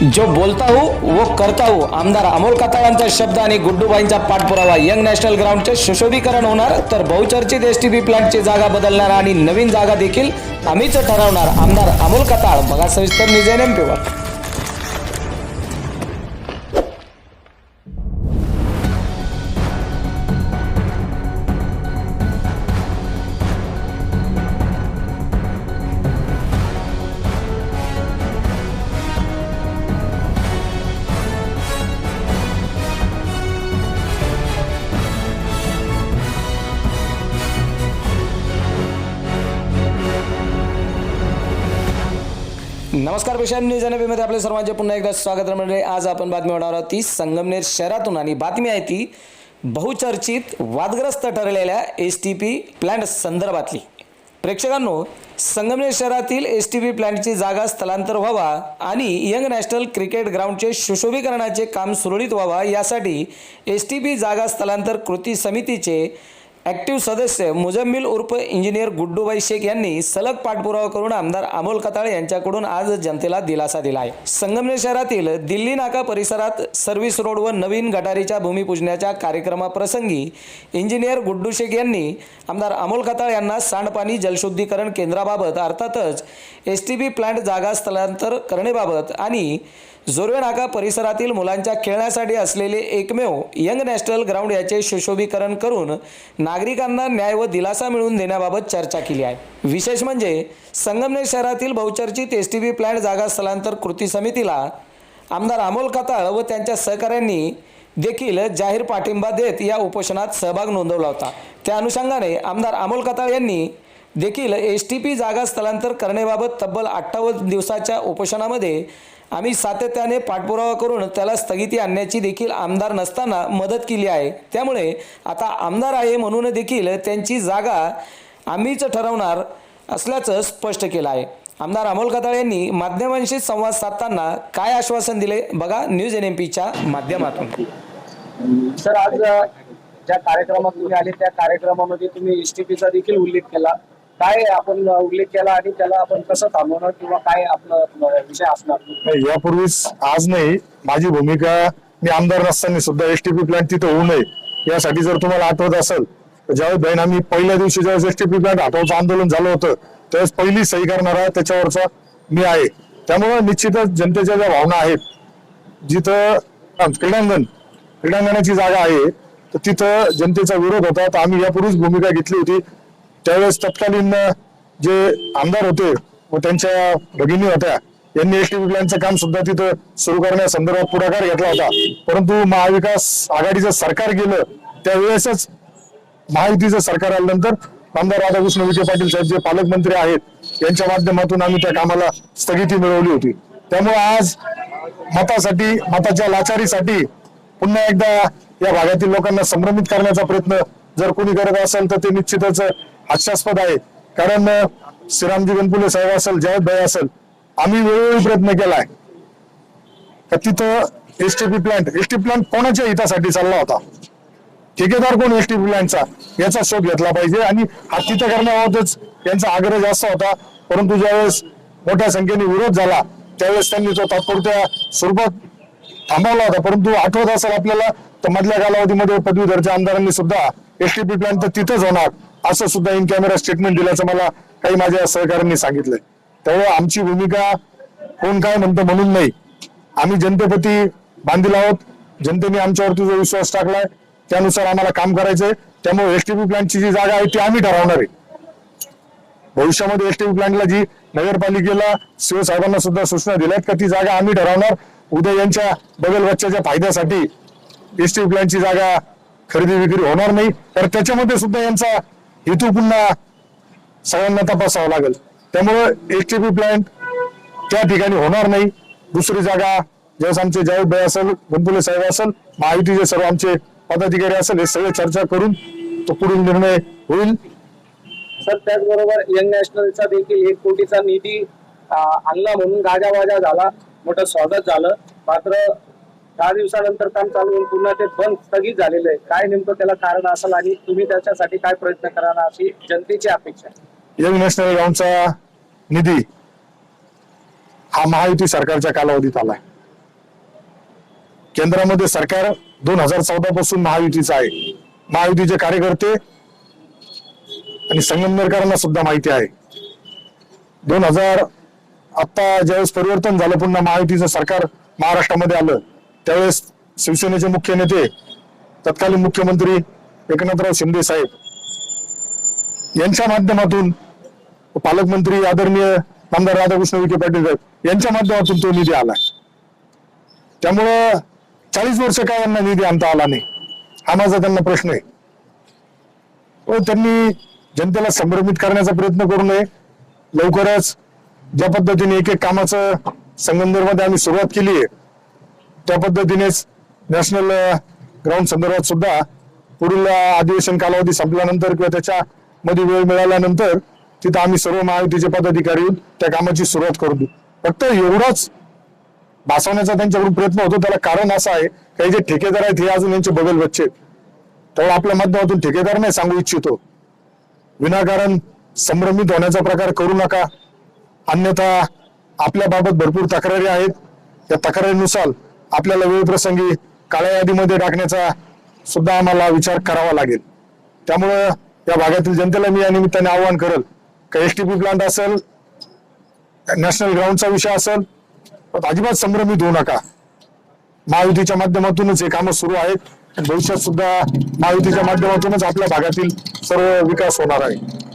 जो बोलता हूँ वो करता हूँ. आमदार अमोल कताळांचा शब्द आणि गुड्डूबाईंचा पाठपुरावा. यंग नॅशनल ग्राउंडचे सुशोभीकरण होणार तर बहुचर्चित एस टी बी प्लांटची जागा बदलणार आणि नवीन जागा देखील आम्हीच ठरवणार. आमदार अमोल कताळ बघा सविस्तर निजेन एम नमस्कार पेशा न्यूज एनमध्ये सर्वांचे पुन्हा एकदा स्वागत म्हणजे आज आपण बातमी होणार आहोत ती संगमनेर शहरातून आणि बातमी आहे ती बहुचर्चित वादग्रस्त ठरलेल्या एस टी पी प्लॅन्ट संदर्भातली. प्रेक्षकांनो संगमनेर शहरातील एस टी पी प्लॅन्टची जागा स्थलांतर व्हावा आणि यंग नॅशनल क्रिकेट ग्राउंडचे सुशोभीकरणाचे काम सुरळीत व्हावा यासाठी एस टी पी जागा स्थलांतर कृती समितीचे ॲक्टिव्ह सदस्य मुजम्मिल उर्फ इंजिनियर गुड्डूबाई शेख यांनी सलग पाठपुरावा करून आमदार अमोल कताळे यांच्याकडून आज जनतेला दिलासा दिला आहे संगमनेर शहरातील दिल्ली नाका परिसरात सर्व्हिस रोड व नवीन गटारीच्या भूमिपूजनाच्या कार्यक्रमाप्रसंगी इंजिनियर गुड्डू शेख यांनी आमदार अमोल कताळ यांना सांडपाणी जलशुद्धीकरण केंद्राबाबत अर्थातच एस टी बी प्लांट जागा स्थलांतर करण्याबाबत आणि जोरवे नाका परिसरातील मुलांच्या खेळण्यासाठी असलेले एकमेव यंग नॅशनल ग्राउंड याचे सुशोभीकरण करून नागरिकांना न्याय व दिलासा मिळवून देण्याबाबत चर्चा केली आहे. विशेष म्हणजे संगमनेर शहरातील बहुचर्चित एस टी बी प्लॅन्ट जागा स्थलांतर कृती समितीला आमदार अमोल कताळ व त्यांच्या सहकाऱ्यांनी देखील जाहीर पाठिंबा देत या उपोषणात सहभाग नोंदवला होता. त्या अनुषंगाने आमदार अमोल कताळ यांनी देखील एस टी पी जागा स्थलांतर करण्याबाबत तब्बल अठ्ठावन्न दिवसाच्या उपोषणामध्ये आम्ही सातत्याने पाठपुरावा करून त्याला स्थगिती आणण्याची देखील आमदार नसताना मदत केली आहे. त्यामुळे आता आमदार आहे म्हणून देखील त्यांची जागा आम्हीच ठरवणार असल्याचं स्पष्ट केलं आहे. आमदार अमोल कताळ यांनी माध्यमांशी संवाद साधताना काय आश्वासन दिले? बघा न्यूज एन एम पीच्या माध्यमातून. सर आज ज्या कार्यक्रमात तुम्ही आले त्या कार्यक्रमामध्ये तुम्ही एस टी पीचा देखील उल्लेख केला. काय आपण उल्लेख केला आणि त्याला आपण कसं थांबवणार किंवा काय आपलं विषय असणार? नाही, यापूर्वीच आज नाही माझी भूमिका मी आमदार नसताना सुद्धा एसटीपी प्लांट तिथं होऊ नये यासाठी जर तुम्हाला आठवत असेल तर ज्यावेळेस बहीण आम्ही पहिल्या दिवशी ज्यावेळेस एसटीपी प्लांट हटवचं आंदोलन झालं होतं त्यावेळेस पहिली सही करणारा त्याच्यावरचा मी आहे. त्यामुळे निश्चितच जनतेच्या ज्या भावना आहेत जिथं क्रीडांगण क्रीडांगणाची जागा आहे तर तिथं जनतेचा विरोध होता तर आम्ही यापूर्वीच भूमिका घेतली होती. त्यावेळेस तत्कालीन जे आमदार होते व त्यांच्या भगिनी होत्या यांनी एस टी प्लॅनचं काम सुद्धा तिथं सुरू करण्यासंदर्भात पुढाकार घेतला होता. परंतु महाविकास आघाडीचं सरकार गेलं त्यावेळेसच महायुतीचं सरकार आल्यानंतर आमदार राधाकृष्ण विखे पाटील साहेब जे पालकमंत्री आहेत यांच्या माध्यमातून आम्ही त्या कामाला स्थगिती मिळवली होती. त्यामुळे आज मतासाठी मताच्या लाचारीसाठी पुन्हा एकदा या भागातील लोकांना संभ्रमित करण्याचा प्रयत्न जर कोणी करत असेल तर ते निश्चितच हास्यास्पद आहे. कारण श्रीरामजी गणपुले साहेब असेल जयद भाई असेल आम्ही वेळोवेळी प्रयत्न केलाय. तर तिथं एसटीपी प्लांट एसटी प्लांट कोणाच्या हितासाठी चालला होता? ठेकेदार कोण एसटी प्लांटचा याचा शोध घेतला पाहिजे. आणि हा तिथं करण्याबाबतच यांचा आग्रह जास्त होता. परंतु ज्यावेळेस मोठ्या संख्येने विरोध झाला त्यावेळेस त्यांनी तो तात्पुरत्या स्वरूपात थांबवला होता. परंतु आठवत असेल आपल्याला तर मधल्या कालावधीमध्ये पदवीधरच्या आमदारांनी सुद्धा एसटीपी प्लांट तर तिथंच होणार. असं सुद्धा इन कॅमेरा स्टेटमेंट दिल्याचं मला काही माझ्या सहकाऱ्यांनी सांगितलंय. त्यामुळे आमची भूमिका कोण काय म्हणतं म्हणून नाही. आम्ही जनतेप्रती बांधील आहोत. जनतेने आमच्यावरती जो विश्वास टाकलाय त्यानुसार आम्हाला काम करायचंय. त्यामुळे एसटीपी प्लॅनची जी जागा आहे ती आम्ही ठरवणार आहे. भविष्यामध्ये एसटीपी प्लॅनला जी नगरपालिकेला शिवसाहेबांना सुद्धा सूचना दिल्यात का ती जागा आम्ही ठरवणार. उद्या यांच्या बगल बच्च्याच्या फायद्यासाठी एसटीपी प्लॅनची जागा खरेदी विक्री होणार नाही तर त्याच्यामध्ये सुद्धा यांचा हेतू पुन्हा सगळ्यांना तपासावं लागेल. त्यामुळं पी प्लॅन्ट त्या ठिकाणी होणार नाही. दुसरी जागा ज्यावेळेस आमचे जावेद भाई असेल गणपुले साहेब असेल महायुतीचे सर्व आमचे पदाधिकारी असेल हे सगळे चर्चा करून तो पुढील निर्णय होईल. सर त्याचबरोबर यंग नॅशनलचा देखील एक कोटीचा निधी आणला म्हणून गाजावाजा झाला. मोठं स्वागत झालं. मात्र दहा दिवसानंतर काम चालू होऊन पुन्हा ते बंद स्थगित झालेलं आहे. काय नेमकं त्याला कारण असेल आणि तुम्ही त्याच्यासाठी काय प्रयत्न कराल अशी जनतेची अपेक्षा आहे. यंग नॅशनल ग्राउंडचा निधी हा महायुती सरकारच्या कालावधीत आलाय. केंद्रामध्ये सरकार दोन हजार चौदा पासून महायुतीचं आहे. महायुतीचे कार्यकर्ते आणि संगमनेरकरांना सुद्धा माहिती आहे. दोन हजार आता ज्यावेळेस परिवर्तन झालं पुन्हा महायुतीचं सरकार महाराष्ट्रामध्ये आलं. त्यावेळेस शिवसेनेचे मुख्य नेते तत्कालीन मुख्यमंत्री एकनाथराव शिंदे साहेब यांच्या माध्यमातून पालकमंत्री आदरणीय आमदार राधाकृष्ण विखे पाटील साहेब यांच्या माध्यमातून तो निधी आला त्यामुळं चाळीस वर्ष काय यांना निधी आणता आला नाही हा माझा त्यांना प्रश्न आहे. व त्यांनी जनतेला संभ्रमित करण्याचा प्रयत्न करू नये. लवकरच ज्या पद्धतीने एक एक कामाचं संगमनेरमध्ये आम्ही सुरुवात केली आहे त्या पद्धतीनेच नॅशनल ग्राउंड संदर्भात सुद्धा पुढील अधिवेशन कालावधी संपल्यानंतर किंवा त्याच्या मध्ये वेळ मिळाल्यानंतर तिथं आम्ही सर्व महायुतीचे पदाधिकारी येऊन त्या कामाची सुरुवात करू देऊ फक्त एवढाच भासवण्याचा त्यांच्याकडून प्रयत्न होतो. त्याला कारण असं आहे काही जे ठेकेदार आहेत हे अजून यांचे बगल बच्चे त्यामुळे आपल्या माध्यमातून ठेकेदार नाही सांगू इच्छितो. विनाकारण संभ्रमित होण्याचा प्रकार करू नका. अन्यथा आपल्याबाबत भरपूर तक्रारी आहेत. त्या तक्रारीनुसार आपल्याला वेळप्रसंगी काळ्या यादीमध्ये टाकण्याचा सुद्धा आम्हाला विचार करावा लागेल. त्यामुळं या भागातील जनतेला मी या निमित्ताने आवाहन करेल का एस टी पी प्लांट असेल नॅशनल ग्राउंडचा विषय असेल अजिबात संभ्रमित होऊ नका. महायुतीच्या माध्यमातूनच हे कामं सुरू आहेत आणि भविष्यात सुद्धा महायुतीच्या माध्यमातूनच आपल्या भागातील सर्व विकास होणार आहे.